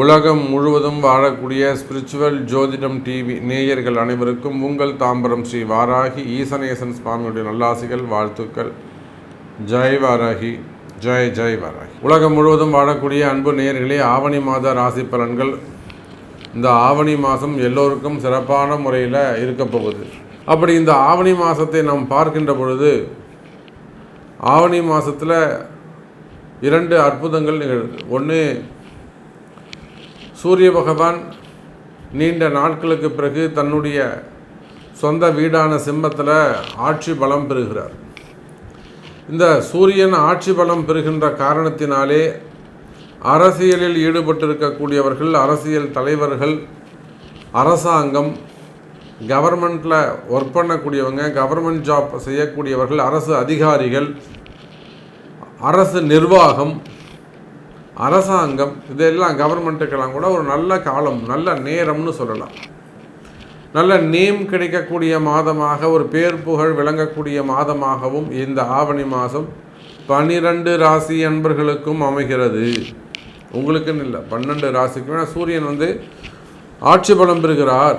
உலகம் முழுவதும் வாழக்கூடிய ஸ்பிரிச்சுவல் ஜோதிடம் டிவி நேயர்கள் அனைவருக்கும் உங்கள் தாம்பரம் ஸ்ரீ வாராகி ஈசனேசன் சுவாமியுடைய நல்லாசிகள் வாழ்த்துக்கள். ஜெய் வாராகி ஜெய் ஜெய் வாராகி. உலகம் முழுவதும் வாழக்கூடிய அன்பு நேயர்களே ஆவணி மாத ராசி பலன்கள் இந்த ஆவணி மாதம் எல்லோருக்கும் சிறப்பான முறையில் இருக்க போகுது. அப்படி இந்த ஆவணி மாதத்தை நாம் பார்க்கின்ற பொழுது ஆவணி மாதத்தில் இரண்டு அற்புதங்கள் நிகழுது. ஒன்று சூரிய பகவான் நீண்ட நாட்களுக்கு பிறகு தன்னுடைய சொந்த வீடான சிம்மத்தில் ஆட்சி பலம் பெறுகிறார். இந்த சூரியன் ஆட்சி பலம் பெறுகின்ற காரணத்தினாலே அரசியலில் ஈடுபட்டிருக்கக்கூடியவர்கள் அரசியல் தலைவர்கள் அரசாங்கம் கவர்மெண்ட்டில் ஒர்க் பண்ணக்கூடியவங்க கவர்மெண்ட் ஜாப் செய்யக்கூடியவர்கள் அரசு அதிகாரிகள் அரசு நிர்வாகம் அரசாங்கம் இதெல்லாம் கவர்மெண்ட்டுக்கெல்லாம் கூட ஒரு நல்ல காலம் நல்ல நேரம்னு சொல்லலாம். நல்ல நேம் கிடைக்கக்கூடிய மாதமாக ஒரு பேர் புகழ் விளங்கக்கூடிய மாதமாகவும் இந்த ஆவணி மாதம் பனிரெண்டு ராசி அன்பர்களுக்கும் அமைகிறது. உங்களுக்குன்னு இல்லை பன்னெண்டு ராசிக்கும் ஏன்னா சூரியன் வந்து ஆட்சி பலம் பெறுகிறார்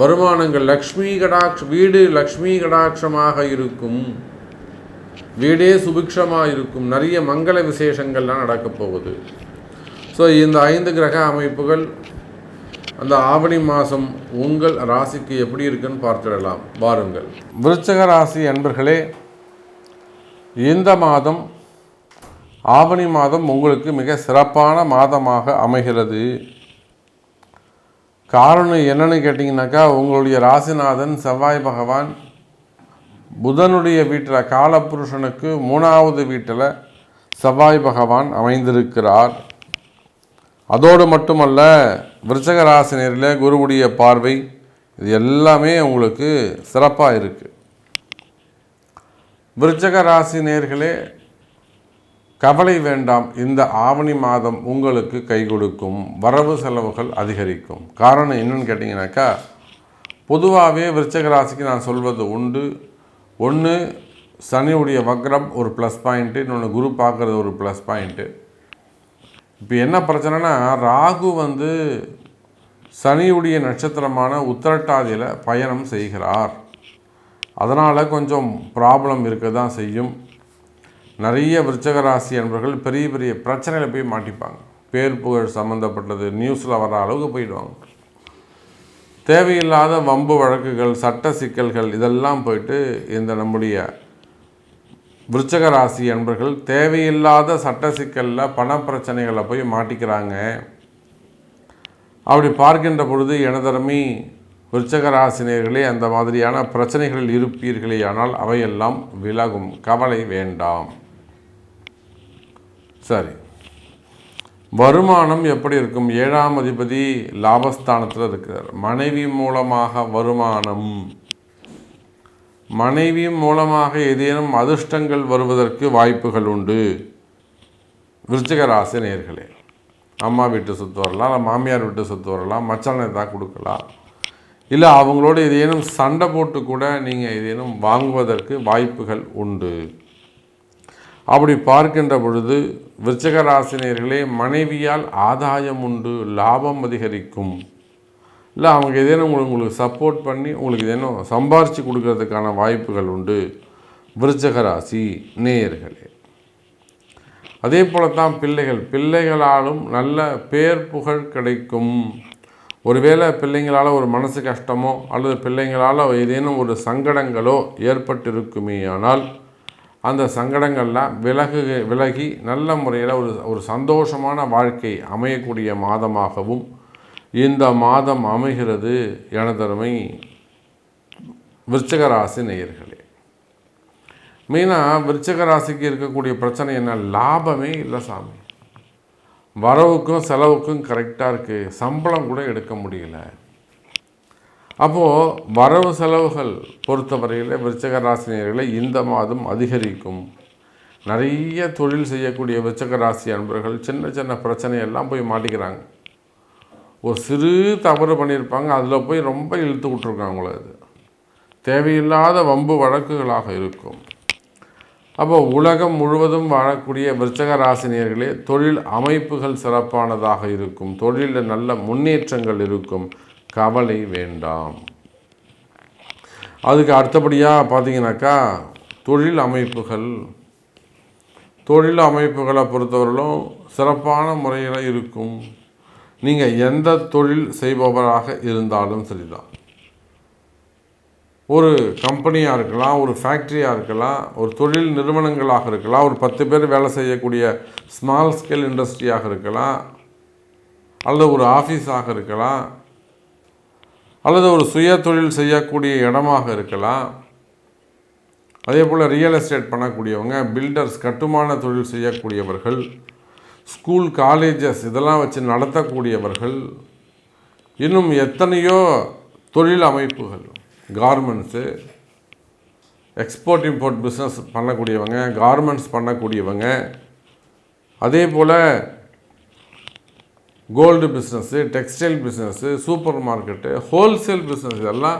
வருமானங்கள் லக்ஷ்மி கடாட்ச வீடு லக்ஷ்மி கடாட்சமாக இருக்கும். வீடே சுபிக்ஷமாக இருக்கும். நிறைய மங்கள விசேஷங்கள்லாம் நடக்கப் போகுது. ஸோ இந்த ஐந்து கிரக அமைப்புகள் அந்த ஆவணி மாதம் உங்கள் ராசிக்கு எப்படி இருக்குன்னு பார்த்துடலாம். வாருங்கள். விருச்சக ராசி அன்பர்களே இந்த மாதம் ஆவணி மாதம் உங்களுக்கு மிக சிறப்பான மாதமாக அமைகிறது. காரணம் என்னன்னு கேட்டிங்கனாக்கா உங்களுடைய ராசிநாதன் செவ்வாய் பகவான் புதனுடைய வீட்டில் காலபுருஷனுக்கு மூணாவது வீட்டில் செவ்வாய் பகவான் அமைந்திருக்கிறார். அதோடு மட்டுமல்ல விருச்சக ராசினியரில் குருவுடைய பார்வை இது எல்லாமே உங்களுக்கு சிறப்பாக இருக்குது விருச்சக ராசி நேர்களே கவலை வேண்டாம் இந்த ஆவணி மாதம் உங்களுக்கு கை கொடுக்கும் வரவு செலவுகள் அதிகரிக்கும். காரணம் என்னன்னு கேட்டிங்கனாக்கா பொதுவாகவே விருச்சக ராசிக்கு நான் சொல்வது உண்டு. ஒன்று சனியுடைய வக்ரம் ஒரு ப்ளஸ் பாயிண்ட்டு இன்னொன்று குரு பார்க்குறது ஒரு ப்ளஸ் பாயிண்ட்டு இப்போ என்ன பிரச்சனைனா ராகு வந்து சனியுடைய நட்சத்திரமான உத்திரட்டாதியில் பயணம் செய்கிறார். அதனால் கொஞ்சம் ப்ராப்ளம் இருக்க தான் செய்யும். நிறைய விருச்சக ராசி பெரிய பெரிய பிரச்சனையில் போய் மாட்டிப்பாங்க. பேர் புகழ் சம்மந்தப்பட்டது நியூஸில் வர அளவுக்கு போயிடுவாங்க. தேவையில்லாத வம்பு வழக்குகள் சட்ட சிக்கல்கள் இதெல்லாம் போயிட்டு இந்த நம்முடைய விருச்சக ராசி அன்பர்கள் தேவையில்லாத சட்ட சிக்கலில் பண பிரச்சனைகளை போய் மாட்டிக்கிறாங்க. அப்படி பார்க்கின்ற பொழுது எனதரமி விருச்சக ராசினியர்களே அந்த மாதிரியான பிரச்சனைகளில் இருப்பீர்களே ஆனால் அவையெல்லாம் விலகும். கவலை வேண்டாம். சரி. வருமானம் எப்படி இருக்கும்? ஏழாம் அதிபதி லாபஸ்தானத்தில் இருக்கிறார். மனைவி மூலமாக வருமானம். மனைவி மூலமாக ஏதேனும் அதிர்ஷ்டங்கள் வருவதற்கு வாய்ப்புகள் உண்டு. விருச்சிக ராசி நேர்களே அம்மா வீட்டு சொத்து வரலாம் இல்லை மாமியார் வீட்டு சொத்து வரலாம் மச்சானை தான் கொடுக்கலாம். இல்லை அவங்களோட ஏதேனும் சண்டை போட்டு கூட நீங்கள் ஏதேனும் வாங்குவதற்கு வாய்ப்புகள் உண்டு. அப்படி பார்க்கின்ற பொழுது விருச்சக ராசினியர்களே மனைவியால் ஆதாயம் உண்டு லாபம் அதிகரிக்கும். இல்லை அவங்க ஏதேனும் உங்களுக்கு உங்களுக்கு சப்போர்ட் பண்ணி உங்களுக்கு ஏதேனும் சம்பாரித்து கொடுக்கறதுக்கான வாய்ப்புகள் உண்டு. விருச்சக ராசி நேயர்களே. அதே போல தான் பிள்ளைகள். பிள்ளைகளாலும் நல்ல பேர் புகழ் கிடைக்கும். ஒருவேளை பிள்ளைங்களால் ஒரு மனசு கஷ்டமோ அல்லது பிள்ளைங்களால் ஏதேனும் ஒரு சங்கடங்களோ ஏற்பட்டிருக்குமே ஆனால் அந்த சங்கடங்கள்லாம் விலகு விலகி நல்ல முறையில் ஒரு ஒரு சந்தோஷமான வாழ்க்கை அமையக்கூடிய மாதமாகவும் இந்த மாதம் அமைகிறது எனதருமை விருச்சகராசி நேயர்களே. மெயினாக விருச்சக ராசிக்கு இருக்கக்கூடிய பிரச்சனை என்ன? லாபமே இல்லை சாமி. வரவுக்கும் செலவுக்கும் கரெக்டாக இருக்குது சம்பளம் கூட எடுக்க முடியல. அப்போது வரவு செலவுகள் பொறுத்தவரையில் விருச்சக ராசினியர்களை இந்த மாதம் அதிகரிக்கும். நிறைய தொழில் செய்யக்கூடிய விருச்சக ராசி அன்பர்கள் சின்ன சின்ன பிரச்சனையெல்லாம் போய் மாட்டிக்கிறாங்க. ஒரு சிறு தவறு பண்ணியிருப்பாங்க அதில் போய் ரொம்ப இழுத்து விட்ருக்காங்களோ அது தேவையில்லாத வம்பு வழக்குகளாக இருக்கும். அப்போ உலகம் முழுவதும் வாழக்கூடிய விருச்சக ராசினியர்களே தொழில் அமைப்புகள் சிறப்பானதாக இருக்கும். தொழிலில் நல்ல முன்னேற்றங்கள் இருக்கும். கவலை வேண்டாம். அதுக்கு அடுத்தபடியாக பார்த்தீங்கன்னாக்கா தொழில் அமைப்புகள். தொழில் அமைப்புகளை பொறுத்தவரையிலும் சிறப்பான முறையில் இருக்கும். நீங்கள் எந்த தொழில் செய்பவராக இருந்தாலும் சரிதான். ஒரு கம்பெனியாக இருக்கலாம் ஒரு ஃபேக்ட்ரியாக இருக்கலாம் ஒரு தொழில் நிறுவனங்களாக இருக்கலாம் ஒரு பத்து பேர் வேலை செய்யக்கூடிய ஸ்மால் ஸ்கேல் இண்டஸ்ட்ரியாக இருக்கலாம் அல்லது ஒரு ஆஃபீஸாக இருக்கலாம் அல்லது ஒரு சுய தொழில் செய்யக்கூடிய இடமாக இருக்கலாம். அதே போல் ரியல் எஸ்டேட் பண்ணக்கூடியவங்க பில்டர்ஸ் கட்டுமான தொழில் செய்யக்கூடியவர்கள் ஸ்கூல் காலேஜஸ் இதெல்லாம் வச்சு நடத்தக்கூடியவர்கள் இன்னும் எத்தனையோ தொழில் அமைப்புகள் கார்மெண்ட்ஸு எக்ஸ்போர்ட் இம்போர்ட் பிஸ்னஸ் பண்ணக்கூடியவங்க கார்மெண்ட்ஸ் பண்ணக்கூடியவங்க அதே போல் gold business textile business supermarket wholesale business இதெல்லாம்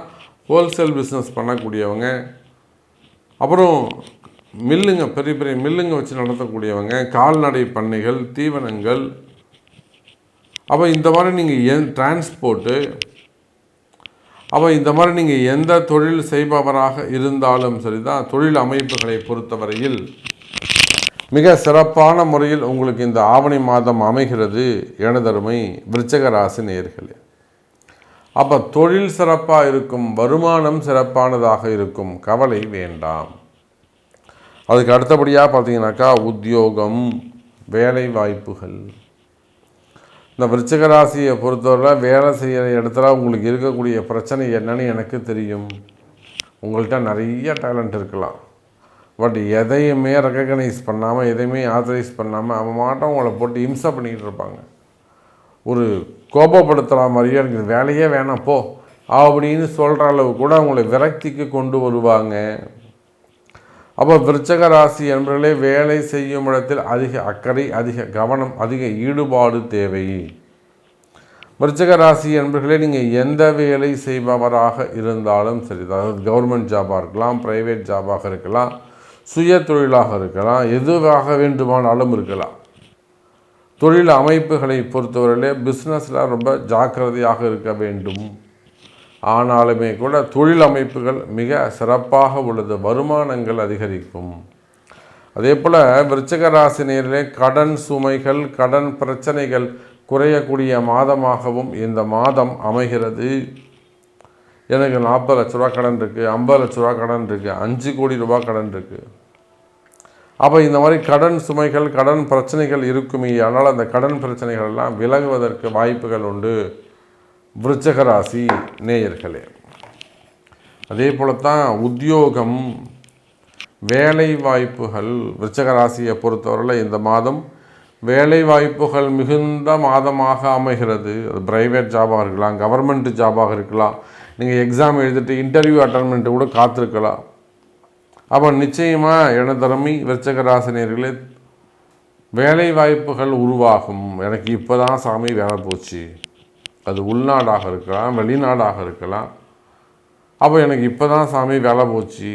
ஹோல்சேல் பிஸ்னஸ் பண்ணக்கூடியவங்க. அப்புறம் மில்லுங்க பெரிய பெரிய மில்லுங்க வச்சு நடத்தக்கூடியவங்க கால்நடை பண்ணைகள் தீவனங்கள். அப்போ இந்த மாதிரி நீங்கள் என் டிரான்ஸ்போர்ட்டு அப்போ இந்த மாதிரி நீங்கள் எந்த தொழில் செய்பவராக இருந்தாலும் சரி தான் தொழில் அமைப்புகளை பொறுத்தவரையில் மிக சிறப்பான முறையில் உங்களுக்கு இந்த ஆவணி மாதம் அமைகிறது எனதருமை விருச்சக ராசி நேர்களே அப்போ தொழில் சிறப்பாக இருக்கும் வருமானம் சிறப்பானதாக இருக்கும் கவலை வேண்டாம். அதுக்கு அடுத்தபடியாக பார்த்தீங்கன்னாக்கா உத்தியோகம் வேலை வாய்ப்புகள் இந்த விருச்சிக ராசியை பொறுத்தவரை வேலை செய்கிற இடத்துல உங்களுக்கு இருக்கக்கூடிய பிரச்சனை என்னன்னு எனக்கு தெரியும். உங்கள்கிட்ட நிறைய டேலண்ட் இருக்கலாம். பட் எதையுமே ரெக்கக்னைஸ் பண்ணாமல் எதையுமே ஆத்தரைஸ் பண்ணாமல் அவன் மாட்டம் உங்களை போட்டு இம்சா பண்ணிக்கிட்டு இருப்பாங்க. ஒரு கோபப்படுத்துகிற மாதிரியே எனக்கு வேலையே வேணாம் போ. அப்படின்னு சொல்கிற அளவு கூட அவங்களை விரக்திக்கு கொண்டு வருவாங்க. அப்போ விருச்சக ராசி என்பவர்களே வேலை செய்யும் இடத்தில் அதிக அக்கறை அதிக கவனம் அதிக ஈடுபாடு தேவை. விருச்சக ராசி என்பர்களே நீங்கள் எந்த வேலை செய்பவராக இருந்தாலும் சரி அதாவது கவர்மெண்ட் ஜாபாக இருக்கலாம் ப்ரைவேட் ஜாபாக இருக்கலாம் சுய தொழிலாக இருக்கலாம் எதுவாக வேண்டுமானாலும் இருக்கலாம். தொழில் அமைப்புகளை பொறுத்தவரையிலே பிஸ்னஸில் ரொம்ப ஜாக்கிரதையாக இருக்க வேண்டும். ஆனாலுமே கூட தொழில் அமைப்புகள் மிக சிறப்பாக உள்ளது வருமானங்கள் அதிகரிக்கும். அதே போல் விருச்சக ராசினியரிலே கடன் சுமைகள் கடன் பிரச்சனைகள் குறையக்கூடிய மாதமாகவும் இந்த மாதம் அமைகிறது. எனக்கு நாற்பது லட்ச ரூபா கடன் இருக்குது ஐம்பது லட்ச ரூபா கடன் இருக்குது அஞ்சு கோடி ரூபா கடன் இருக்குது அப்போ இந்த மாதிரி கடன் சுமைகள் கடன் பிரச்சனைகள் இருக்குமே ஆனால் அந்த கடன் பிரச்சனைகள் எல்லாம் விலகுவதற்கு வாய்ப்புகள் உண்டு. விருச்சகராசி நேயர்களே அதே போல தான் உத்தியோகம் வேலை வாய்ப்புகள் விருச்சகராசியை பொறுத்தவரையில் இந்த மாதம் வேலை வாய்ப்புகள் மிகுந்த மாதமாக அமைகிறது. அது ப்ரைவேட் ஜாபாக இருக்கலாம் கவர்மெண்ட் ஜாபாக இருக்கலாம் நீங்கள் எக்ஸாம் எழுதிட்டு இன்டர்வியூ அட்டன் பண்ணிட்டு கூட காத்திருக்கலாம். அப்போ நிச்சயமாக எனதரமி விருச்சக ராசினியர்களே வேலை வாய்ப்புகள் உருவாகும். எனக்கு இப்போ தான் சாமி வேலை போச்சு. அது உள்நாடாக இருக்கலாம் வெளிநாடாக இருக்கலாம். அப்போ எனக்கு இப்போ தான் சாமி வேலை போச்சு.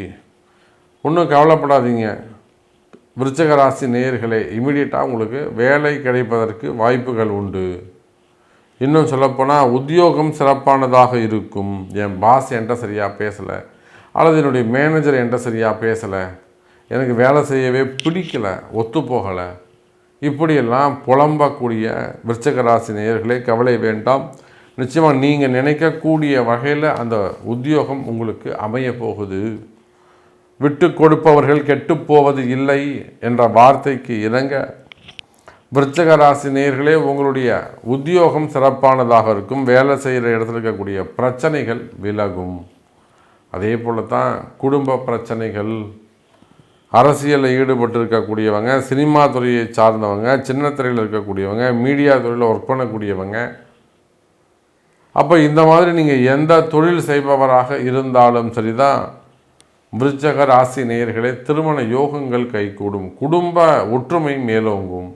ஒன்றும் கவலைப்படாதீங்க. விருச்சக ராசி நேயர்களே இமீடியட்டாக உங்களுக்கு வேலை கிடைப்பதற்கு வாய்ப்புகள் உண்டு. இன்னும் சொல்லப்போனால் உத்தியோகம் சிறப்பானதாக இருக்கும். என் பாஸ் என்கிட்ட சரியாக பேசலை. அல்லது என்னுடைய மேனேஜர் என்கிட்ட சரியாக பேசலை. எனக்கு வேலை செய்யவே பிடிக்கலை ஒத்து போகலை. இப்படியெல்லாம் புலம்பக்கூடிய விருச்சக ராசி நேயர்களே கவலை வேண்டாம். நிச்சயமாக நீங்கள் நினைக்கக்கூடிய வகையில் அந்த உத்தியோகம் உங்களுக்கு அமைய போகுது. விட்டு கொடுப்பவர்கள் கெட்டு போவது இல்லை என்ற வார்த்தைக்கு இணங்க விருச்சக ராசி நேர்களே உங்களுடைய உத்தியோகம் சிறப்பானதாக இருக்கும். வேலை செய்கிற இடத்துல இருக்கக்கூடிய பிரச்சனைகள் விலகும். அதே போல தான் குடும்ப பிரச்சனைகள் அரசியலில் ஈடுபட்டு இருக்கக்கூடியவங்க சினிமா துறையை சார்ந்தவங்க சின்ன துறையில் இருக்கக்கூடியவங்க மீடியா துறையில் ஒர்க் பண்ணக்கூடியவங்க. அப்போ இந்த மாதிரி நீங்கள் எந்த தொழில் செய்பவராக இருந்தாலும் சரிதான் விருச்சக ராசி நேயர்களே திருமண யோகங்கள் கைகூடும். குடும்ப ஒற்றுமை மேலோங்கும்.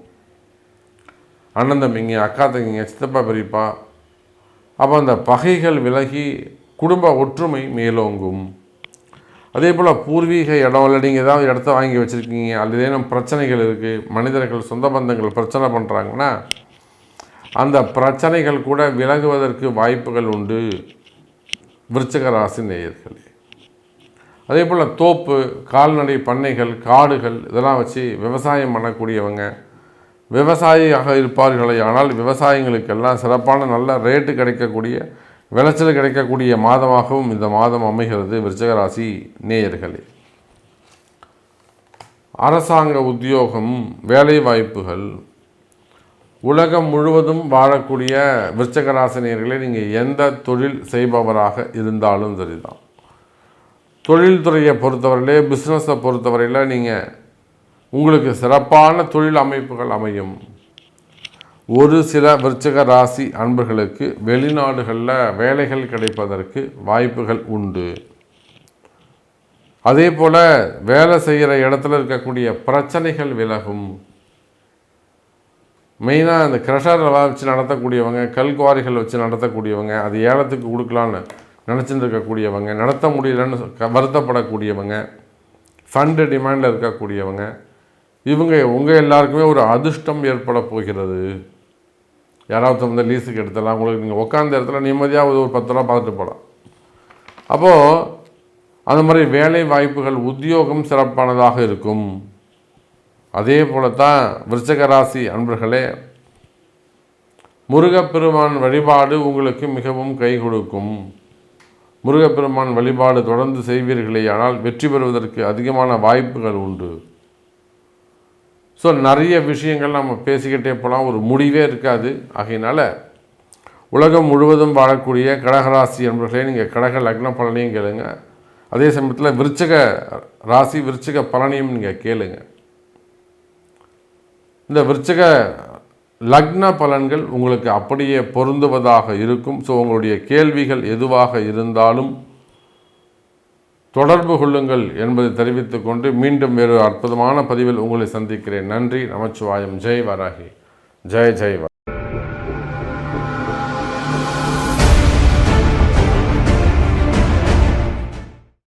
அண்ணன் தம்பிங்க அக்கா தங்கிங்க சித்தப்பா பெரியப்பா. அப்போ அந்த பகைகள் விலகி குடும்ப ஒற்றுமை மேலோங்கும். அதே போல் பூர்வீக இடம் இல்லை நீங்கள் ஏதாவது இடத்த வாங்கி வச்சுருக்கீங்க அல்லது ஏதேனும் பிரச்சனைகள் இருக்குது மனிதர்கள் சொந்த பந்தங்கள் பிரச்சனை பண்ணுறாங்கன்னா அந்த பிரச்சனைகள் கூட விலகுவதற்கு வாய்ப்புகள் உண்டு. விருச்சக ராசி நேயர்களே. அதே போல் தோப்பு கால்நடை பண்ணைகள் காடுகள் இதெல்லாம் வச்சு விவசாயம் பண்ணக்கூடியவங்க விவசாயியாக இருப்பார்களே ஆனால் விவசாயிகளுக்கெல்லாம் சிறப்பான நல்ல ரேட்டு கிடைக்கக்கூடிய விளைச்சல் கிடைக்கக்கூடிய மாதமாகவும் இந்த மாதம் அமைகிறது விருச்சகராசி நேயர்களே. அரசாங்க உத்தியோகம் வேலை வாய்ப்புகள் உலகம் முழுவதும் வாழக்கூடிய விருச்சகராசினியர்களே நீங்கள் எந்த தொழில் செய்பவராக இருந்தாலும் சரிதான். தொழில்துறையை பொறுத்தவரையிலே பிஸ்னஸை பொறுத்தவரையில் நீங்கள் உங்களுக்கு சிறப்பான தொழில் அமைப்புகள் அமையும். ஒரு சில விருச்சக ராசி அன்பர்களுக்கு வெளிநாடுகளில் வேலைகள் கிடைப்பதற்கு வாய்ப்புகள் உண்டு. அதே போல் வேலை செய்கிற இடத்துல இருக்கக்கூடிய பிரச்சனைகள் விலகும். மெயினாக இந்த கிரஷரெல்லாம் வச்சு நடத்தக்கூடியவங்க கல்குவாரிகள் வச்சு நடத்தக்கூடியவங்க அது ஏலத்துக்கு கொடுக்கலான்னு நினச்சிட்டு இருக்கக்கூடியவங்க நடத்த முடியலன்னு வருத்தப்படக்கூடியவங்க ஃபண்டு டிமாண்டில் இருக்கக்கூடியவங்க இவங்க உங்கள் எல்லாருக்குமே ஒரு அதிர்ஷ்டம் ஏற்பட போகிறது. யாராவது வந்து லீஸுக்கு எடுத்தலாம் உங்களுக்கு நீங்கள் உட்காந்த இடத்துல நிம்மதியாக ஒரு பத்து ரூபா பார்த்துட்டு போகலாம். அப்போது அந்த மாதிரி வேலை வாய்ப்புகள் உத்தியோகம் சிறப்பானதாக இருக்கும். அதே போல தான் விருச்சக ராசி அன்பர்களே முருகப்பெருமான் வழிபாடு உங்களுக்கு மிகவும் கை கொடுக்கும். முருகப்பெருமான் வழிபாடு தொடர்ந்து செய்வீர்களே ஆனால் வெற்றி பெறுவதற்கு அதிகமான வாய்ப்புகள் உண்டு. ஸோ நிறைய விஷயங்கள் நம்ம பேசிக்கிட்டே போகலாம் ஒரு முடிவே இருக்காது. ஆகையினால் உலகம் முழுவதும் வாழக்கூடிய கடகராசி என்பர்களே நீங்கள் கடக லக்ன பலனையும் கேளுங்க. அதே சமயத்தில் விருச்சக ராசி விருச்சக பலனையும் நீங்கள் கேளுங்க. இந்த விருச்சக லக்ன பலன்கள் உங்களுக்கு அப்படியே பொருந்துவதாக இருக்கும். ஸோ உங்களுடைய கேள்விகள் எதுவாக இருந்தாலும் தொடர்பு கொள்ளுங்கள் என்பதை தெரிவித்துக் கொண்டு மீண்டும் வேறு அற்புதமான பதிவில் உங்களை சந்திக்கிறேன். நன்றி. நமச்சிவாயம். ஜெய் வராகி. ஜெய் ஜெய்